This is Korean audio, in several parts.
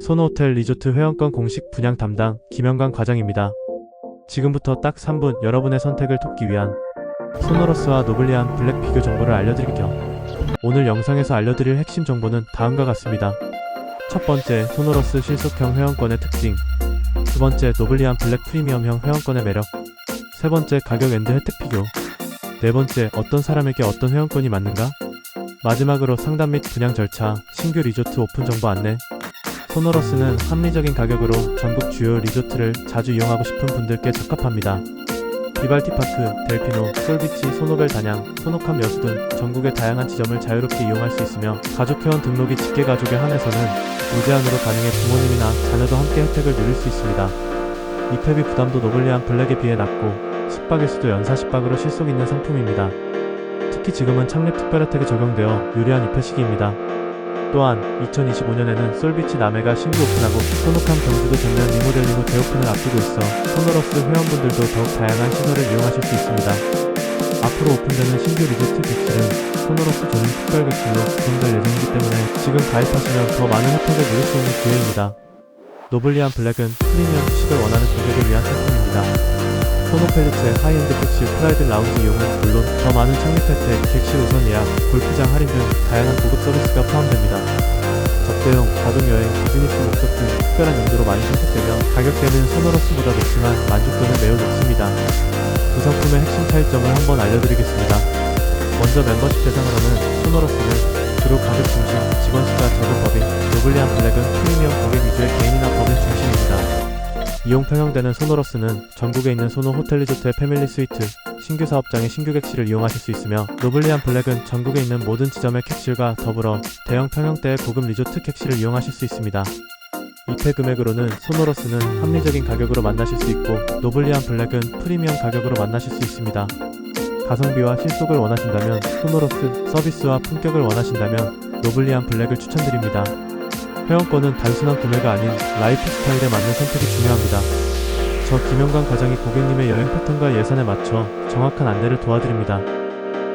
손호텔 리조트 회원권 공식 분양 담당 김영관 과장입니다. 지금부터 딱 3분 여러분의 선택을 돕기 위한 소노러스와 노블리안 블랙 비교 정보를 알려드릴 겸 오늘 영상에서 알려드릴 핵심 정보는 다음과 같습니다. 첫 번째, 소노러스 실속형 회원권의 특징 두 번째, 노블리안 블랙 프리미엄형 회원권의 매력 세 번째, 가격 앤드 혜택 비교 네 번째, 어떤 사람에게 어떤 회원권이 맞는가? 마지막으로 상담 및 분양 절차, 신규 리조트 오픈 정보 안내 소노러스는 합리적인 가격으로 전국 주요 리조트를 자주 이용하고 싶은 분들께 적합합니다. 비발티파크, 델피노, 솔비치, 소노벨 단양, 소노캄 여수 등 전국의 다양한 지점을 자유롭게 이용할 수 있으며 가족 회원 등록이 직계 가족에 한해서는 무제한으로 가능해 부모님이나 자녀도 함께 혜택을 누릴 수 있습니다. 입회비 부담도 노블리안 블랙에 비해 낮고 숙박일수도 연사 10박으로 실속 있는 상품입니다. 특히 지금은 창립 특별 혜택이 적용되어 유리한 입회 시기입니다. 또한 2025년에는 솔비치 남해가 신규 오픈하고 소노캄 경주도 전면 리모델링 후 재오픈을 앞두고 있어 소노러스 회원분들도 더욱 다양한 시설을 이용하실 수 있습니다. 앞으로 오픈되는 신규 리조트 객실은 소노러스 전용 특별 객실로 구성될 예정이기 때문에 지금 가입하시면 더 많은 혜택을 누릴 수 있는 기회입니다. 노블리안 블랙은 프리미엄 휴식을 원하는 고객을 위한 상품입니다. 소노펠리츠의 하이엔드 객실 프라이드 라운지 이용은 물론 더 많은 창립 혜택, 객실 우선 예약, 골프장 할인 등 다양한 고급 서비스가 포함됩니다. 접대용, 가족여행, 비즈니스 목적 등 특별한 용도로 많이 선택되며 가격대는 소노러스보다 높지만 만족도는 매우 높습니다. 두 상품의 핵심 차이점을 한번 알려드리겠습니다. 먼저 멤버십 대상으로는 소노러스는 주로 가격 중심, 직원 수가 적은 법인, 노블리안 블랙은 프리미엄 고객 위주의 개인이나 법인 중심입니다. 이용 평형되는 소노러스는 전국에 있는 소노 호텔 리조트의 패밀리 스위트, 신규 사업장의 신규 객실을 이용하실 수 있으며 노블리안 블랙은 전국에 있는 모든 지점의 객실과 더불어 대형 평형대의 고급 리조트 객실을 이용하실 수 있습니다. 입회 금액으로는 소노러스는 합리적인 가격으로 만나실 수 있고 노블리안 블랙은 프리미엄 가격으로 만나실 수 있습니다. 가성비와 실속을 원하신다면 소노러스, 서비스와 품격을 원하신다면 노블리안 블랙을 추천드립니다. 회원권은 단순한 구매가 아닌 라이프 스타일에 맞는 선택이 중요합니다. 저 김영관 과장이 고객님의 여행 패턴과 예산에 맞춰 정확한 안내를 도와드립니다.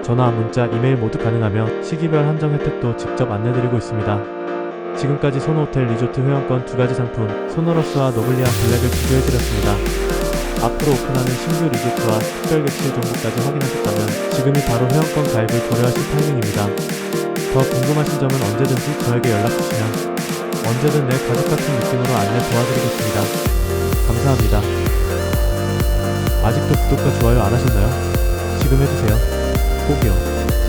전화, 문자, 이메일 모두 가능하며 시기별 한정 혜택도 직접 안내드리고 있습니다. 지금까지 소노호텔 리조트 회원권 두 가지 상품 소노러스와 노블리안 블랙을 비교해드렸습니다. 앞으로 오픈하는 신규 리조트와 특별 객실 정보까지 확인하셨다면 지금이 바로 회원권 가입을 고려하실 타이밍입니다. 더 궁금하신 점은 언제든지 저에게 연락 주시면 언제든 내 가족 같은 느낌으로 안내 도와드리겠습니다. 감사합니다. 아직도 구독과 좋아요 안 하셨나요? 지금 해주세요. 꼭이요.